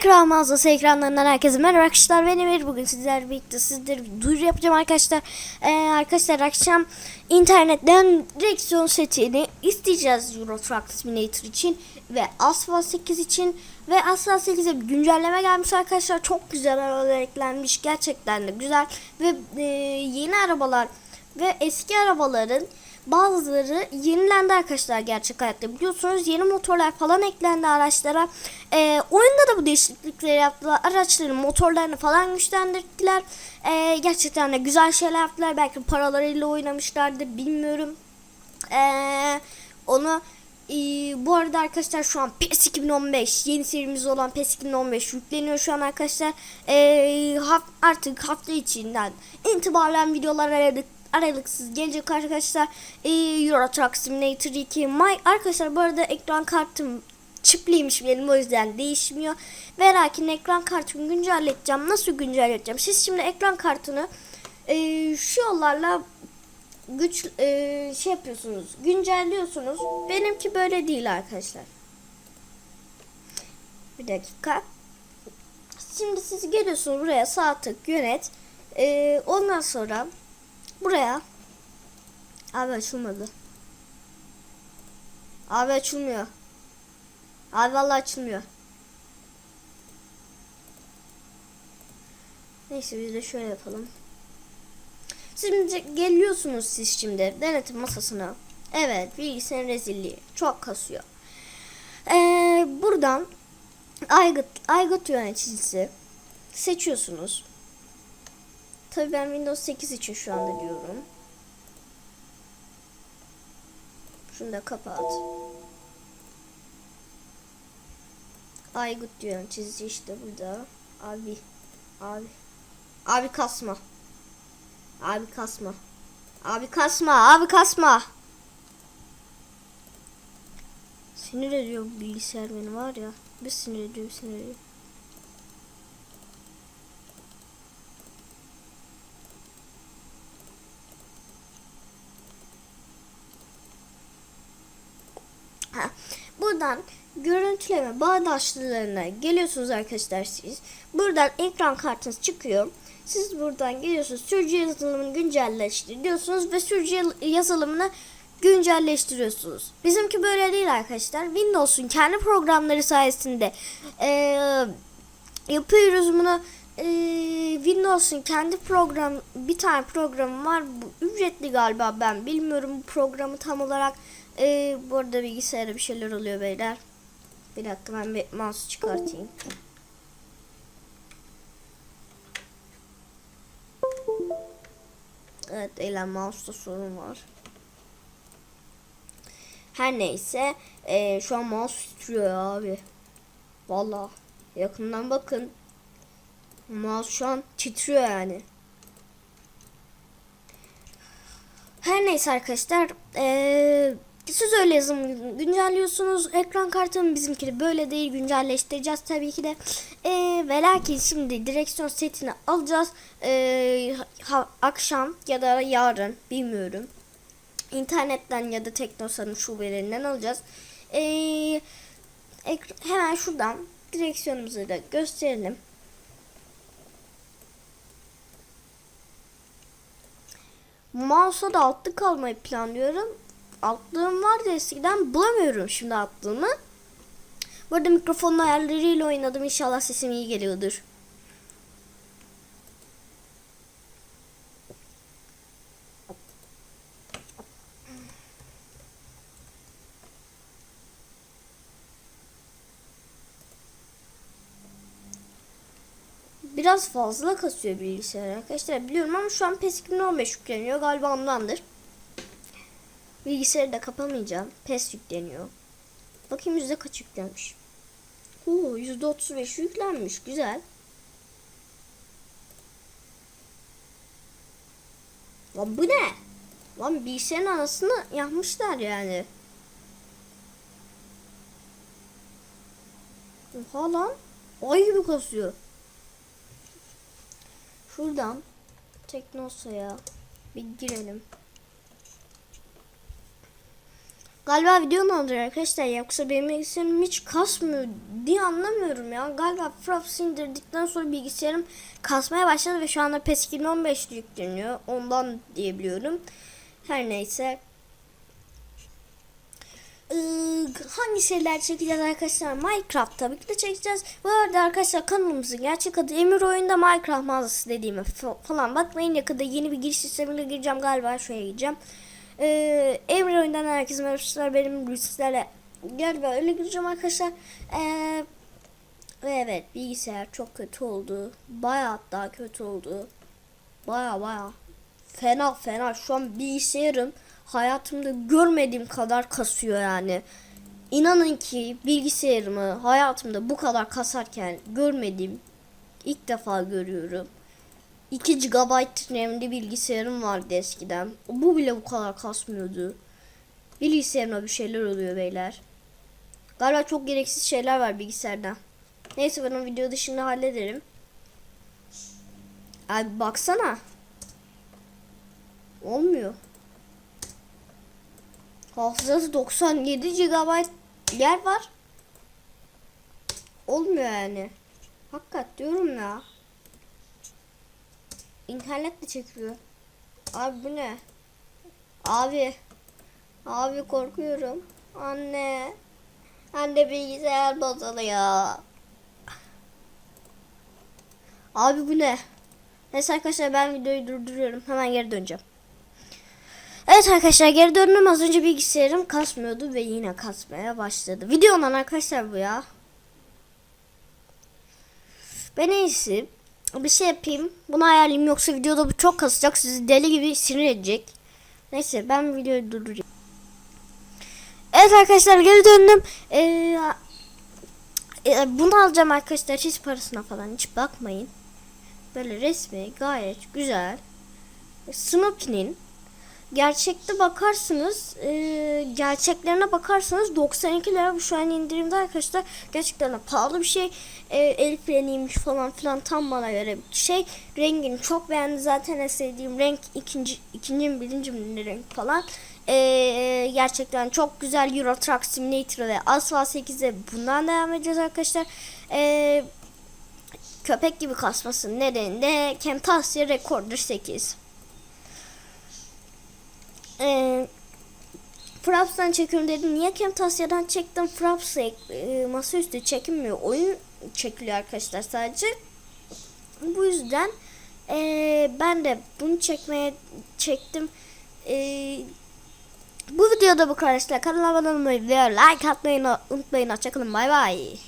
Ekran mağazası ekranlarından herkese merhaba arkadaşlar. Ben Emir. Bugün sizlerle birlikte sizlere bir duyuru yapacağım arkadaşlar. Ee, arkadaşlar akşam internetten direksiyon setini isteyeceğiz Euro Truck Simulator için ve Asphalt 8 için ve Asphalt 8'e bir güncelleme gelmiş arkadaşlar. Çok güzel arabalar eklenmiş. Gerçekten de güzel ve e, yeni arabalar ve eski arabaların bazıları yenilendi arkadaşlar gerçek hayatta. Biliyorsunuz yeni motorlar falan eklendi araçlara. Ee, oyunda da bu değişiklikleri yaptılar. Araçların motorlarını falan güçlendirdiler. Ee, gerçekten de güzel şeyler yaptılar. Belki paralarıyla oynamışlardır bilmiyorum. Ee, onu ee, bu arada arkadaşlar şu an PES 2015 yeni serimiz olan PES 2015 yükleniyor şu an arkadaşlar. Ee, haf- artık hafta içinden itibaren videolar aradık aralıksız gelecek arkadaşlar. Ee, Euro Truck Simulator 2 My arkadaşlar bu arada ekran kartım çipliymiş benim o yüzden değişmiyor. Ve lakin ekran kartımı güncelleteceğim. Nasıl güncelleteceğim? Siz şimdi ekran kartını ee, şu yollarla güç e, şey yapıyorsunuz güncelliyorsunuz. Benimki böyle değil arkadaşlar. Bir dakika. Şimdi siz geliyorsunuz buraya sağ tık yönet. E, ondan sonra buraya abi açılmadı. Abi açılmıyor. Abi vallahi açılmıyor. Neyse biz de şöyle yapalım Şimdi geliyorsunuz siz şimdi denetim masasına. Evet bilgisayarın rezilliği. Çok kasıyor. Ee, buradan aygıt, aygıt yöneticisi seçiyorsunuz. Tabii ben Windows 8 için şu anda diyorum. Şunu da kapat. Aygıt yöneticisi işte burada. Abi. Abi. Abi kasma. Abi kasma. Abi kasma. Abi kasma. Sinir ediyor bilgisayar beni var ya. Bir sinir ediyor, bir sinir ediyor. Ha, buradan görüntüleme bağdaşlarına geliyorsunuz arkadaşlar siz. Buradan ekran kartınız çıkıyor. Siz buradan geliyorsunuz sürücü yazılımını güncelleştir diyorsunuz ve sürücü yazılımını güncelleştiriyorsunuz. Bizimki böyle değil arkadaşlar. Windows'un kendi programları sayesinde eee yapıyoruz bunu. Eee, Windows'un kendi program bir tane programı var. Bu ücretli galiba ben bilmiyorum bu programı tam olarak. Eee bu arada bilgisayarda bir şeyler oluyor beyler. Bir dakika ben bir mouse çıkartayım. Evet eylem mouse'da sorun var. Her neyse eee, şu an mouse titriyor abi. Valla yakından bakın. Mouse şu an titriyor yani. Her neyse arkadaşlar eee siz öyle yazım güncelliyorsunuz. Ekran kartım bizimki de böyle değil güncelleştireceğiz tabii ki de. Eee ve lakin şimdi direksiyon setini alacağız. Eee, ha- akşam ya da yarın bilmiyorum. İnternetten ya da Teknosa'nın şubelerinden alacağız. Ek- hemen şuradan direksiyonumuzu da gösterelim. Mouse'a da altlı kalmayı planlıyorum. Altlığım vardı eskiden bulamıyorum şimdi altlığımı. Bu arada mikrofonun ayarlarıyla oynadım. İnşallah sesim iyi geliyordur. Biraz fazla kasıyor bilgisayar arkadaşlar biliyorum ama şu an PES 2015 yükleniyor galiba ondandır. Bilgisayarı da kapamayacağım. PES yükleniyor. Bakayım yüzde kaç yüklenmiş. Oo yüzde 35 yüklenmiş güzel. Lan bu ne? Lan bilgisayarın anasını yapmışlar yani. Oha lan. Ay gibi kasıyor. Şuradan Teknosa'ya bir girelim. Galiba video ne oldu arkadaşlar yoksa benim bilgisayarım hiç kasmıyor diye anlamıyorum ya. Galiba Fraps indirdikten sonra bilgisayarım kasmaya başladı ve şu anda PES 2015 yükleniyor. Ondan diyebiliyorum. Her neyse. Ee, hangi şeyler çekeceğiz arkadaşlar? Minecraft tabii ki de çekeceğiz. Bu arada arkadaşlar kanalımızın gerçek adı Emir Oyunda Minecraft mağazası dediğime fa- falan bakmayın. Yakında yeni bir giriş sistemiyle gireceğim galiba. Şuraya gireceğim. Ee, Emir Oyundan herkese merhabalar. Benim sizlerle galiba öyle gireceğim arkadaşlar. Ee, ve evet bilgisayar çok kötü oldu. Bayağı daha kötü oldu. Baya baya. Fena fena. Şu an bilgisayarım hayatımda görmediğim kadar kasıyor yani. İnanın ki bilgisayarımı hayatımda bu kadar kasarken görmediğim ilk defa görüyorum. 2 GB RAM'li bilgisayarım vardı eskiden. Bu bile bu kadar kasmıyordu. Bilgisayarıma bir şeyler oluyor beyler. Galiba çok gereksiz şeyler var bilgisayarda. Neyse ben o video dışında hallederim. Abi baksana. Olmuyor. Hafızası 97 GB yer var. Olmuyor yani. Hakikat diyorum ya. İnternet de çekiyor. Abi bu ne? Abi. Abi korkuyorum. Anne. Anne bilgisayar bozuluyor. Abi bu ne? Neyse arkadaşlar ben videoyu durduruyorum. Hemen geri döneceğim. Evet arkadaşlar geri döndüm. Az önce bilgisayarım kasmıyordu ve yine kasmaya başladı. Videodan arkadaşlar bu ya. Ben en iyisi bir şey yapayım. Bunu hayalim yoksa videoda bu çok kasacak. Sizi deli gibi sinir edecek. Neyse ben videoyu durdurayım. Evet arkadaşlar geri döndüm. Ee, e, bunu alacağım arkadaşlar. Hiç parasına falan hiç bakmayın. Böyle resmi gayet güzel. Snoopy'nin gerçekte bakarsınız e, gerçeklerine bakarsanız 92 lira bu şu an indirimde arkadaşlar. Gerçekten de pahalı bir şey. E, el freniymiş falan filan tam bana göre bir şey. Rengini çok beğendim. Zaten en sevdiğim renk ikinci ikinci mi birinci mi renk falan. E, gerçekten çok güzel Euro Truck Simulator ve Asphalt 8'e bundan devam edeceğiz arkadaşlar. E, köpek gibi kasmasın nedeni Camtasia Recorder 8 e, Fraps'tan çekiyorum dedim. Niye Camtasia'dan çektim? Fraps'a e, masaüstü çekinmiyor. Oyun çekiliyor arkadaşlar sadece. Bu yüzden e, ben de bunu çekmeye çektim. E, bu videoda bu arkadaşlar. Kanala abone olmayı like atmayı unutmayın. Hoşçakalın. Bay bay.